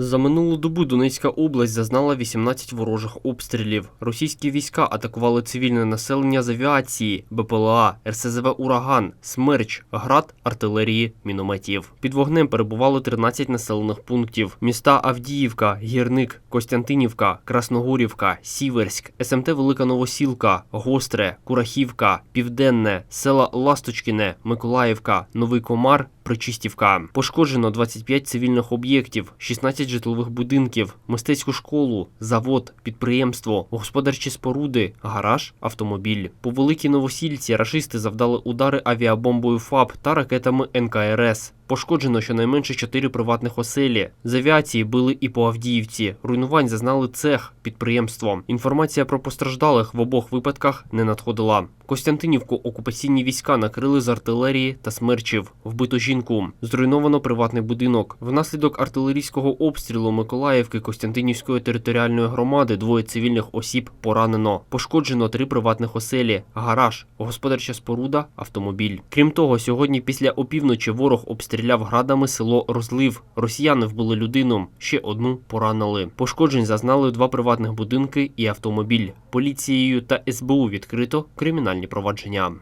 За минулу добу Донецька область зазнала 18 ворожих обстрілів. Російські війська атакували цивільне населення з авіації, БПЛА, РСЗВ «Ураган», «Смерч», «Град», артилерії, мінометів. Під вогнем перебувало 13 населених пунктів. Міста Авдіївка, Гірник, Костянтинівка, Красногорівка, Сіверськ, СМТ Велика Новосілка, Гостре, Курахівка, Південне, села Ласточкіне, Миколаївка, Новий Комар, Причистівка. Пошкоджено 25 цивільних об'єктів, 16 житлових будинків, мистецьку школу, завод, підприємство, господарчі споруди, гараж, автомобіль. По великій новосільці рашисти завдали удари авіабомбою ФАБ та ракетами НКРС. Пошкоджено щонайменше 4 приватних оселі. З авіації били і по Авдіївці. Руйнувань зазнали цех, підприємство. Інформація про постраждалих в обох випадках не надходила. Костянтинівку окупаційні війська накрили з артилерії та смерчів. Вбито жінку. Зруйновано приватний будинок. Внаслідок артилерійського обстрілу Миколаївки Костянтинівської територіальної громади двоє цивільних осіб поранено. Пошкоджено три приватних оселі, гараж, господарча споруда, автомобіль. Крім того, сьогодні після опівночі ворог обстріляв градами село Розлив. Росіяни вбили людину, ще одну поранили. Пошкоджень зазнали два приватних будинки і автомобіль. Поліцією та СБУ відкрито кримінальні провадження.